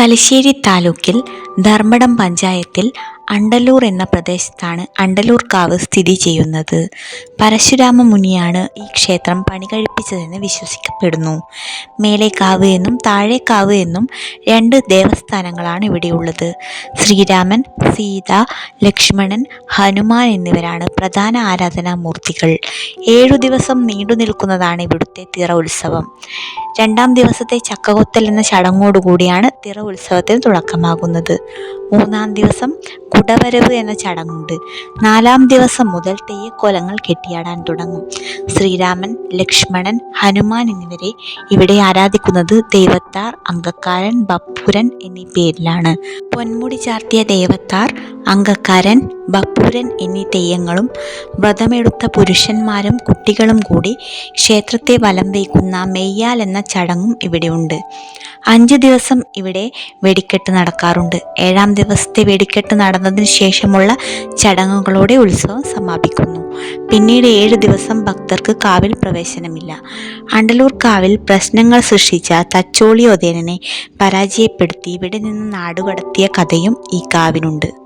തലശ്ശേരി താലൂക്കിൽ ധർമ്മടം പഞ്ചായത്തിൽ അണ്ടലൂർ എന്ന പ്രദേശത്താണ് അണ്ടലൂർ കാവ് സ്ഥിതി ചെയ്യുന്നത്. പരശുരാമ മുനിയാണ് ഈ ക്ഷേത്രം പണി പണികഴിപ്പിച്ചതെന്ന് വിശ്വസിക്കപ്പെടുന്നു. മേലേക്കാവ് എന്നും താഴേക്കാവ് എന്നും രണ്ട് ദേവസ്ഥാനങ്ങളാണ് ഇവിടെയുള്ളത്. ശ്രീരാമൻ സീത ലക്ഷ്മണൻ ഹനുമാൻ എന്നിവരാണ് പ്രധാന ആരാധനാമൂർത്തികൾ. ഏഴു ദിവസം നീണ്ടു നിൽക്കുന്നതാണ് ഇവിടുത്തെ തിറ ഉത്സവം. രണ്ടാം ദിവസത്തെ ചക്കകൊത്തൽ എന്ന ചടങ്ങോടുകൂടിയാണ് തിറ ഉത്സവത്തിന് തുടക്കമാകുന്നത്. മൂന്നാം ദിവസം കുടവരവ് എന്ന ചടങ്ങുണ്ട്. നാലാം ദിവസം മുതൽ തെയ്യക്കോലങ്ങൾ കെട്ടിയാടാൻ തുടങ്ങും. ശ്രീരാമൻ ലക്ഷ്മണൻ ഹനുമാൻ എന്നിവരെ ഇവിടെ ആരാധിക്കുന്നത് ദൈവത്താർ അങ്കക്കാരൻ ബപ്പുരൻ എന്നീ പേരിലാണ്. പൊന്മുടി ചാർത്തിയ ദൈവത്താർ അങ്കക്കാരൻ ബപ്പൂരൻ എന്നീ തെയ്യങ്ങളും വ്രതമെടുത്ത പുരുഷന്മാരും കുട്ടികളും കൂടി ക്ഷേത്രത്തെ വലം വയ്ക്കുന്ന മെയ്യാൽ എന്ന ചടങ്ങും ഇവിടെയുണ്ട്. അഞ്ച് ദിവസം ഇവിടെ വെടിക്കെട്ട് നടക്കാറുണ്ട്. ഏഴാം ദിവസത്തെ വെടിക്കെട്ട് നടന്നതിന് ശേഷമുള്ള ചടങ്ങുകളോടെ ഉത്സവം സമാപിക്കുന്നു. പിന്നീട് ഏഴ് ദിവസം ഭക്തർക്ക് കാവിൽ പ്രവേശനമില്ല. അണ്ടലൂർ കാവിൽ പ്രശ്നങ്ങൾ സൃഷ്ടിച്ച തച്ചോളി ഒതേനനെ പരാജയപ്പെടുത്തി ഇവിടെ നിന്ന് നാടുകടത്തിയ കഥയും ഈ കാവിനുണ്ട്.